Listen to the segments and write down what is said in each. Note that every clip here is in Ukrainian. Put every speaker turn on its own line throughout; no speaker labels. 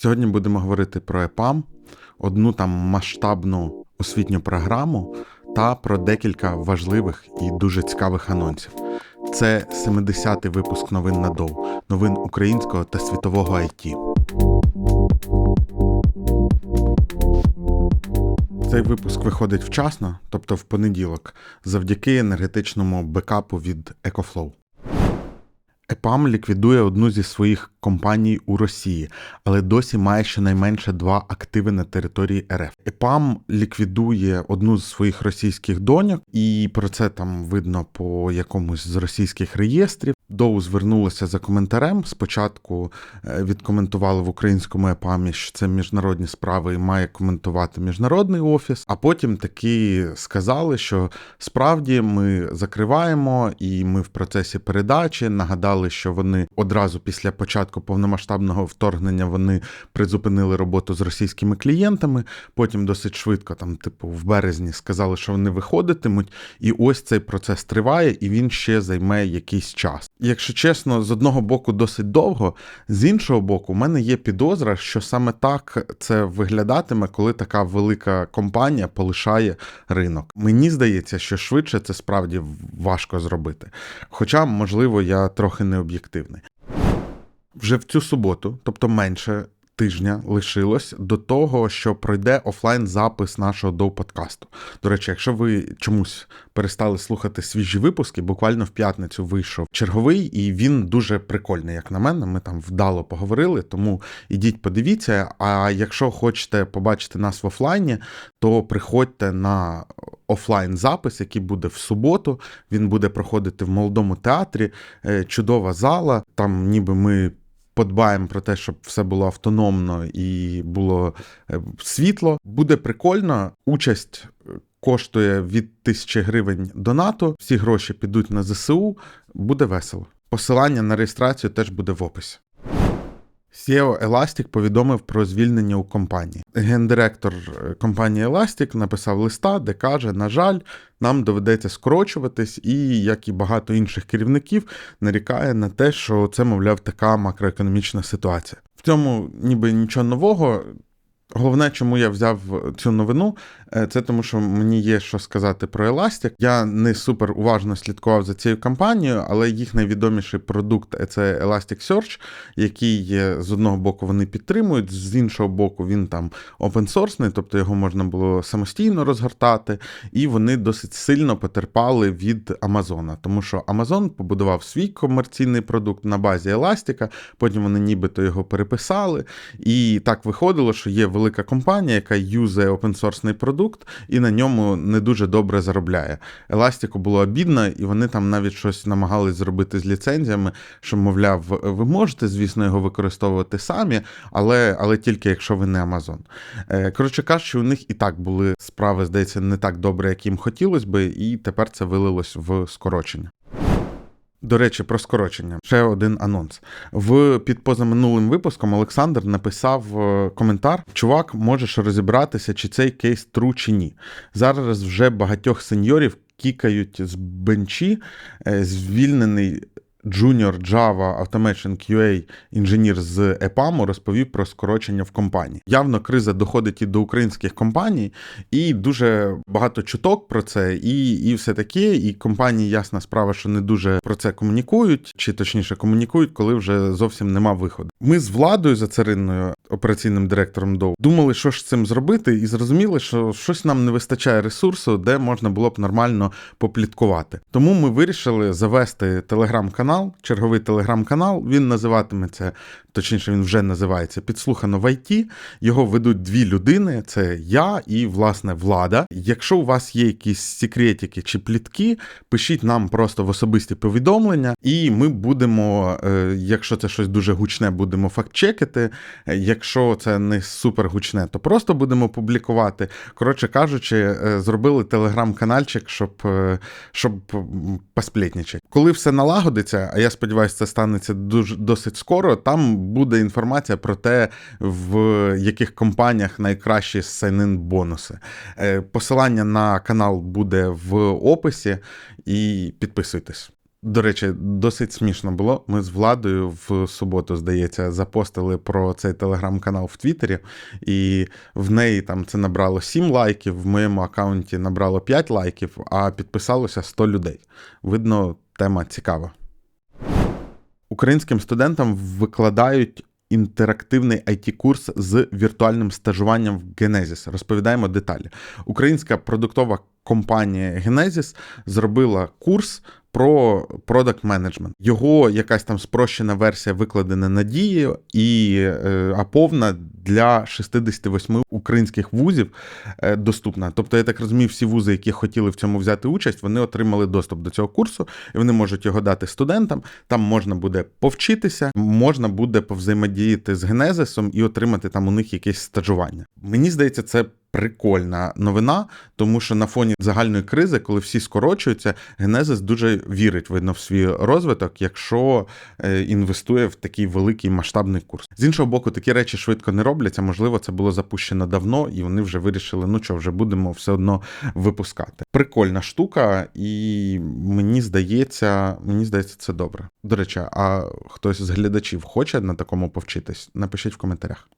Сьогодні будемо говорити про ЕПАМ, одну там масштабну освітню програму та про декілька важливих і дуже цікавих анонсів. Це 70-й випуск новин на ДОВ, новин українського та світового IT. Цей випуск виходить вчасно, тобто в понеділок, завдяки енергетичному бекапу від EcoFlow. ЕПАМ ліквідує одну зі своїх компаній у Росії, але досі має щонайменше два активи на території РФ. ЕПАМ ліквідує одну з своїх російських доньок, і про це там видно по якомусь з російських реєстрів. Доу звернулася за коментарем. Спочатку е, відкоментували в українському ЕПАМі, що це міжнародні справи і має коментувати міжнародний офіс. А потім таки сказали, що справді ми закриваємо і ми в процесі передачі. Нагадали, що вони одразу після початку повномасштабного вторгнення вони призупинили роботу з російськими клієнтами. Потім досить швидко, там, типу, в березні сказали, що вони виходитимуть, і ось цей процес триває, і він ще займе якийсь час якщо чесно, з одного боку досить довго, з іншого боку, у мене є підозра, що саме так це виглядатиме, коли така велика компанія полишає ринок. Мені здається, що швидше це справді важко зробити. Хоча, можливо, я трохи не об'єктивний. Вже в цю суботу, тобто менше тижня лишилось до того, що пройде офлайн запис нашого доу подкасту. До речі, якщо ви чомусь перестали слухати свіжі випуски, буквально в п'ятницю вийшов черговий, і він дуже прикольний, як на мене. Ми там вдало поговорили, тому ідіть, подивіться. А якщо хочете побачити нас в офлайні, то приходьте на офлайн запис, який буде в суботу. Він буде проходити в молодому театрі. Е, чудова зала. Там ніби ми подбаємо про те, щоб все було автономно і було е, світло. Буде прикольно. Участь е, коштує від тисячі гривень донату. Всі гроші підуть на ЗСУ. Буде весело. Посилання на реєстрацію теж буде в описі. SEO Elastic повідомив про звільнення у компанії. Гендиректор е, компанії Elastic написав листа, де каже: на жаль, нам доведеться скорочуватись, і як і багато інших керівників, нарікає на те, що це, мовляв, така макроекономічна ситуація. В цьому ніби нічого нового. Головне, чому я взяв цю новину, е, це тому, що мені є що сказати про Elastic. Я не супер уважно слідкував за цією компанією, але їх найвідоміший продукт це Elasticsearch, який з одного боку вони підтримують, з іншого боку, він там опенсорсний, тобто його можна було самостійно розгортати, і вони досить сильно потерпали від Амазона, тому що Amazon побудував свій комерційний продукт на базі Elastic, потім вони нібито його переписали, і так виходило, що є велика компанія, яка юзає опенсорсний продукт і на ньому не дуже добре заробляє. Еластику було обідно, і вони там навіть щось намагались зробити з ліцензіями, що, мовляв, ви можете, звісно, його використовувати самі, але але тільки якщо ви не Amazon. Е, коротше кажучи, у них і так були справи, здається, не так добре, як їм хотілося би, і тепер це вилилось в скорочення. До речі, про скорочення. Ще один анонс. В під позаминулим випуском Олександр написав е, коментар: Чувак, можеш розібратися, чи цей кейс тру, чи ні. Зараз вже багатьох сеньорів кікають з бенчі, е, звільнений Junior Java Automation QA інженір з EPAM розповів про скорочення в компанії. Явно криза доходить і до українських компаній, і дуже багато чуток про це, і і все таке. І компанії, ясна справа, що не дуже про це комунікують, чи точніше комунікують, коли вже зовсім нема виходу. Ми з владою за царинною операційним директором ДОУ думали, що ж з цим зробити, і зрозуміли, що щось нам не вистачає ресурсу, де можна було б нормально попліткувати. Тому ми вирішили завести телеграм-канал, черговий телеграм-канал. Він називатиметься точніше, він вже називається Підслухано в ІТ. Його ведуть дві людини: це я і власне влада. Якщо у вас є якісь секретики чи плітки, пишіть нам просто в особисті повідомлення, і ми будемо, е, якщо це щось дуже гучне, будемо фактчекити. Якщо це не супер гучне, то просто будемо публікувати. Коротше кажучи, е, зробили телеграм-канальчик, щоб е, щоб посплетнічати. Коли все налагодиться, а я сподіваюся, це станеться дуже досить скоро. Там буде інформація про те, в яких компаніях найкращі сайнин бонуси. Е, посилання на канал буде в описі, і підписуйтесь. До речі, досить смішно було. Ми з владою в суботу, здається, запостили про цей телеграм-канал в Твіттері, і в неї там це набрало 7 лайків, в моєму аккаунті набрало 5 лайків, а підписалося 100 людей. Видно, тема цікава. Українським студентам викладають інтерактивний it курс з віртуальним стажуванням в Genesis. Розповідаємо деталі. Українська продуктова компанія Genesis зробила курс про продакт менеджмент. Його якась там спрощена версія викладена надією, і е, а повна для 68 українських вузів е, доступна. Тобто, я так розумію, всі вузи, які хотіли в цьому взяти участь, вони отримали доступ до цього курсу, і вони можуть його дати студентам. Там можна буде повчитися, можна буде повзаємодіяти з генезисом і отримати там у них якесь стажування. Мені здається, це. Прикольна новина, тому що на фоні загальної кризи, коли всі скорочуються, Генезис дуже вірить видно в свій розвиток, якщо е, інвестує в такий великий масштабний курс. З іншого боку, такі речі швидко не робляться. Можливо, це було запущено давно, і вони вже вирішили, ну що, вже будемо все одно випускати. Прикольна штука, і мені здається, мені здається, це добре. До речі, а хтось з глядачів хоче на такому повчитись? Напишіть в коментарях.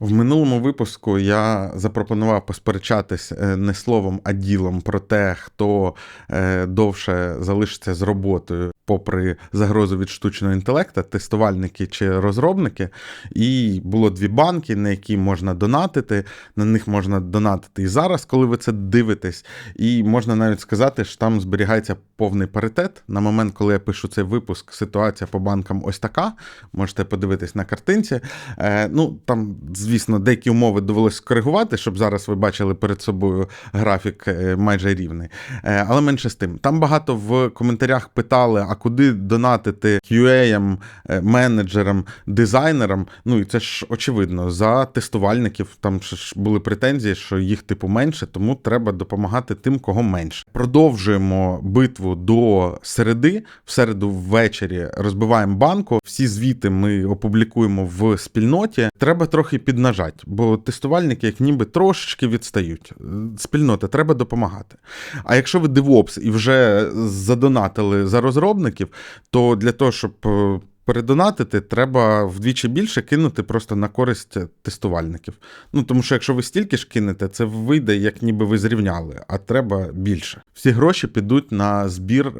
В минулому випуску я запропонував посперечатись е, не словом, а ділом про те, хто е, довше залишиться з роботою, попри загрозу від штучного інтелекту, тестувальники чи розробники. І було дві банки, на які можна донатити. На них можна донатити і зараз, коли ви це дивитесь. І можна навіть сказати, що там зберігається повний паритет. На момент, коли я пишу цей випуск, ситуація по банкам ось така. Можете подивитись на картинці. Е, Ну там звісно, деякі умови довелося скоригувати, щоб зараз ви бачили перед собою графік е, майже рівний. Е, але менше з тим. Там багато в коментарях питали, куди донатити QA, е, менеджерам, дизайнерам. Ну і це ж очевидно, за тестувальників там ж були претензії, що їх типу менше, тому треба допомагати тим, кого менше. Продовжуємо битву до середи. В середу ввечері розбиваємо банку. Всі звіти ми опублікуємо в спільноті. Треба трохи піднажати, бо тестувальники, як ніби трошечки відстають. Спільнота треба допомагати. А якщо ви DevOps і вже задонатили за розробників, то для того, щоб е, передонатити, треба вдвічі більше кинути просто на користь тестувальників. Ну тому що якщо ви стільки ж кинете, це вийде, як ніби ви зрівняли, а треба більше. Всі гроші підуть на збір.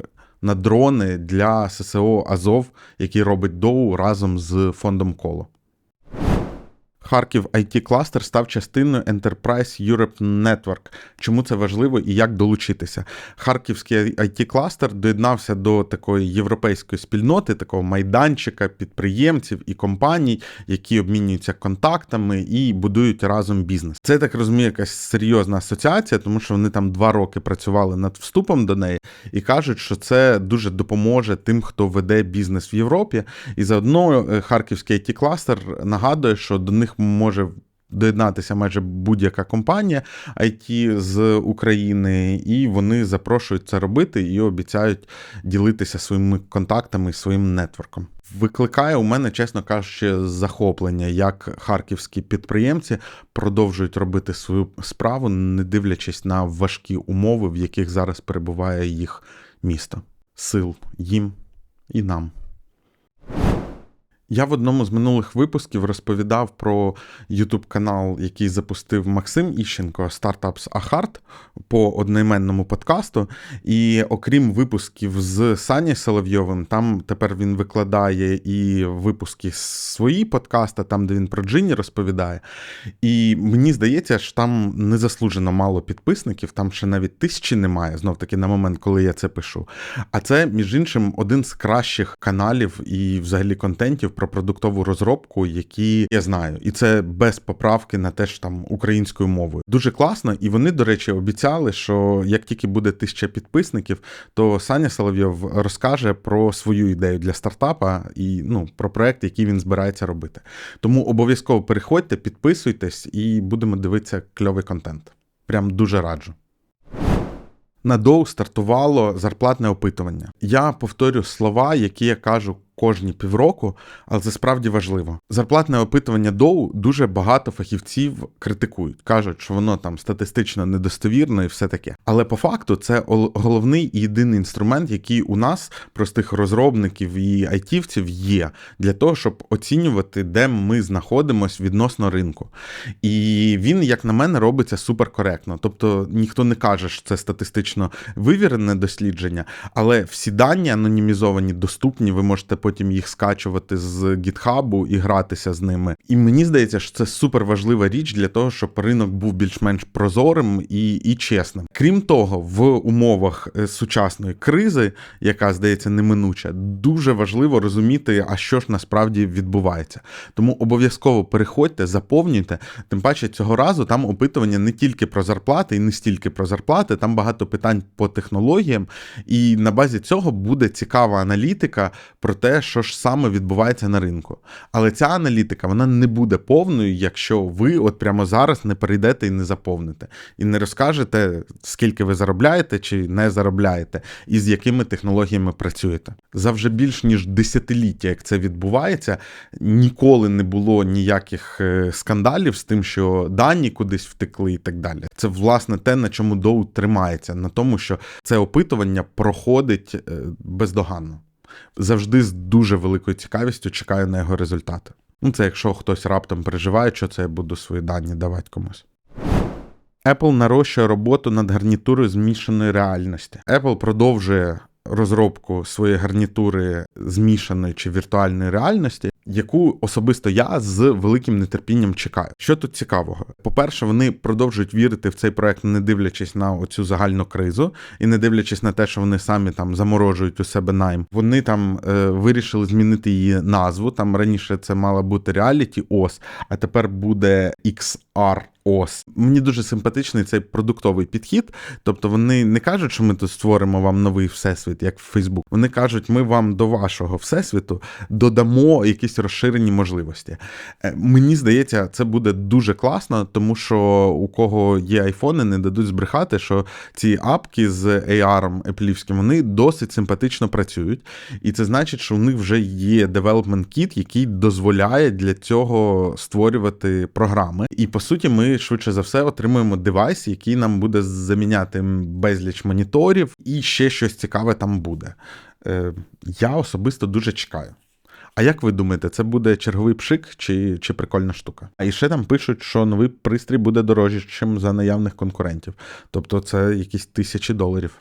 На дрони для ССО Азов, який робить Доу разом з фондом Коло. Харків IT кластер став частиною Enterprise Europe Network. Чому це важливо і як долучитися? Харківський IT кластер доєднався до такої європейської спільноти, такого майданчика підприємців і компаній, які обмінюються контактами і будують разом бізнес. Це так розумію, якась серйозна асоціація, тому що вони там два роки працювали над вступом до неї і кажуть, що це дуже допоможе тим, хто веде бізнес в Європі. І заодно е, харківський it кластер нагадує, що до них може доєднатися майже будь-яка компанія IT з України, і вони запрошують це робити і обіцяють ділитися своїми контактами і своїм нетворком. Викликає у мене, чесно кажучи, захоплення, як харківські підприємці продовжують робити свою справу, не дивлячись на важкі умови, в яких зараз перебуває їх місто. Сил їм і нам. Я в одному з минулих випусків розповідав про YouTube канал, який запустив Максим Іщенко Startups Ахарт по одноіменному подкасту. І окрім випусків з Сані Соловйовим, там тепер він викладає і випуски свої подкасти, там де він про Джині розповідає. І мені здається, що там незаслужено мало підписників, там ще навіть тисячі немає, знов таки на момент, коли я це пишу. А це, між іншим, один з кращих каналів і взагалі контентів про продуктову розробку, які я знаю, і це без поправки на те ж там українською мовою. Дуже класно, і вони, до речі, обіцяли, що як тільки буде тисяча підписників, то Саня Соловйов розкаже про свою ідею для стартапа і ну про проект, який він збирається робити. Тому обов'язково переходьте, підписуйтесь і будемо дивитися кльовий контент. Прям дуже раджу. На Доу стартувало зарплатне опитування. Я повторю слова, які я кажу кожні півроку, але це справді важливо. Зарплатне опитування Доу дуже багато фахівців критикують, кажуть, що воно там статистично недостовірно і все таке. Але по факту це головний і єдиний інструмент, який у нас, простих розробників і айтівців, є для того, щоб оцінювати, де ми знаходимося відносно ринку. І він, як на мене, робиться суперкоректно. Тобто ніхто не каже, що це статистично вивірене дослідження, але всі дані анонімізовані, доступні, ви можете потім їх скачувати з гітхабу і гратися з ними. І мені здається, що це супер важлива річ для того, щоб ринок був більш-менш прозорим і, і чесним. Крім того, в умовах е, сучасної кризи, яка здається неминуча, дуже важливо розуміти, а що ж насправді відбувається. Тому обов'язково переходьте, заповнюйте. Тим паче цього разу там опитування не тільки про зарплати і не стільки про зарплати, там багато питань по технологіям, і на базі цього буде цікава аналітика про те, що ж саме відбувається на ринку. Але ця аналітика вона не буде повною, якщо ви от прямо зараз не перейдете і не заповните, і не розкажете, скільки ви заробляєте чи не заробляєте, і з якими технологіями працюєте. За вже більш ніж десятиліття, як це відбувається, ніколи не було ніяких е, скандалів з тим, що дані кудись втекли і так далі. Це власне те, на чому Доу тримається, на тому, що це опитування проходить е, бездоганно. Завжди з дуже великою цікавістю чекаю на його результати. Ну, це якщо хтось раптом переживає, що це я буду свої дані давати комусь. Apple нарощує роботу над гарнітурою змішаної реальності. Apple продовжує розробку своєї гарнітури змішаної чи віртуальної реальності, яку особисто я з великим нетерпінням чекаю. Що тут цікавого? По-перше, вони продовжують вірити в цей проект, не дивлячись на оцю загальну кризу, і не дивлячись на те, що вони самі там заморожують у себе найм. Вони там е, вирішили змінити її назву. Там раніше це мала бути Reality OS, а тепер буде XR ОС. Мені дуже симпатичний цей продуктовий підхід. Тобто вони не кажуть, що ми тут створимо вам новий всесвіт, як в Facebook. Вони кажуть, ми вам до вашого всесвіту додамо якісь розширені можливості. Е, Мені здається, це буде дуже класно, тому що у кого є айфони, не дадуть збрехати, що ці апки з AR еплівським, вони досить симпатично працюють. І це значить, що у них вже є development kit, який дозволяє для цього створювати програми. І по суті, ми швидше за все отримуємо девайс, який нам буде заміняти безліч моніторів, і ще щось цікаве там буде. Е, Я особисто дуже чекаю. А як ви думаєте, це буде черговий пшик чи, чи прикольна штука? А і ще там пишуть, що новий пристрій буде дорожчим, за наявних конкурентів. Тобто це якісь тисячі доларів.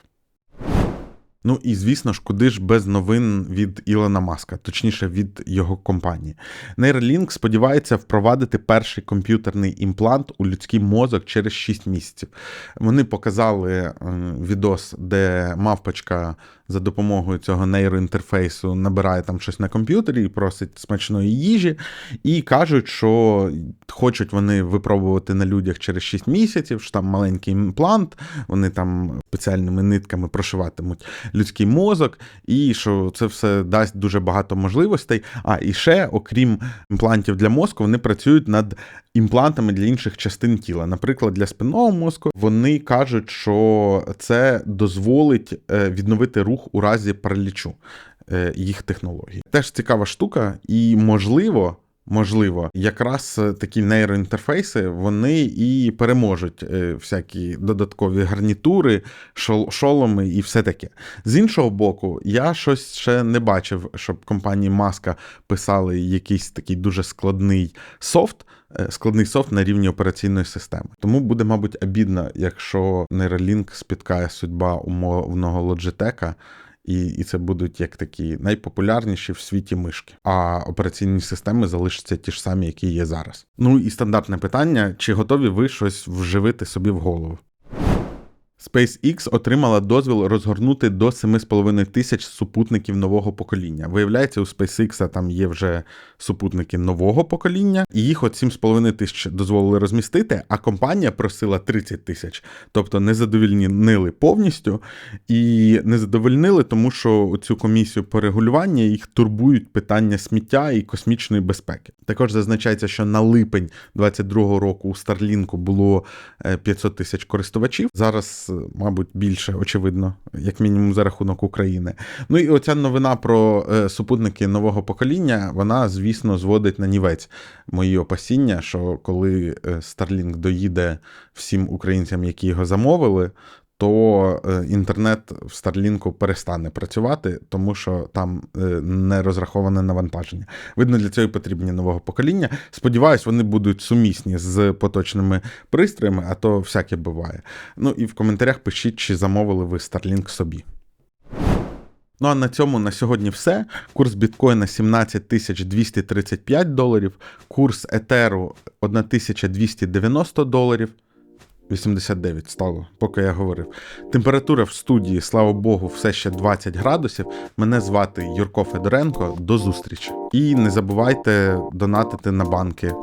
Ну і звісно ж, куди ж без новин від Ілона Маска, точніше від його компанії. Neuralink сподівається впровадити перший комп'ютерний імплант у людський мозок через 6 місяців. Вони показали е, відос, де мавпочка за допомогою цього нейроінтерфейсу набирає там щось на комп'ютері і просить смачної їжі, і кажуть, що хочуть вони випробувати на людях через 6 місяців, що там маленький імплант, вони там спеціальними нитками прошиватимуть людський мозок, і що це все дасть дуже багато можливостей. А і ще, окрім імплантів для мозку, вони працюють над імплантами для інших частин тіла. Наприклад, для спинного мозку вони кажуть, що це дозволить е, відновити рух у разі паралічу е, їх технологій. Теж цікава штука, і можливо. Можливо, якраз такі нейроінтерфейси вони і переможуть е, всякі додаткові гарнітури, шол- шоломи і все таке. З іншого боку, я щось ще не бачив, щоб компанії Маска писали якийсь такий дуже складний софт. е, Складний софт на рівні операційної системи. Тому буде, мабуть, обідно, якщо Neuralink спіткає судьба умовного Logitech, і, і це будуть як такі найпопулярніші в світі мишки. А операційні системи залишаться ті ж самі, які є зараз. Ну і стандартне питання: чи готові ви щось вживити собі в голову? SpaceX отримала дозвіл розгорнути до 7,5 тисяч супутників нового покоління. Виявляється, у SpaceX там є вже супутники нового покоління, і їх от 7,5 тисяч дозволили розмістити, а компанія просила 30 тисяч. Тобто не задовільнили повністю і не задовольнили, тому що цю комісію по регулюванню їх турбують питання сміття і космічної безпеки. Також зазначається, що на липень 2022 року у Starlink було е, 500 тисяч користувачів. Зараз мабуть, більше, очевидно, як мінімум за рахунок України. Ну і оця новина про е, супутники нового покоління, вона, звісно, зводить на нівець мої опасіння, що коли е, Starlink доїде всім українцям, які його замовили, то е, інтернет в Старлінку перестане працювати, тому що там е, не розраховане навантаження. Видно, для цього і потрібні нового покоління. Сподіваюсь, вони будуть сумісні з поточними пристроями, а то всяке буває. Ну і в коментарях пишіть, чи замовили ви Starlink собі. Ну а на цьому на сьогодні все. Курс біткоїна 17 235 доларів, курс етеру 1290 доларів. 89 стало, поки я говорив. Температура в студії, слава Богу, все ще 20 градусів. Мене звати Юрко Федоренко. До зустрічі. І не забувайте донатити на банки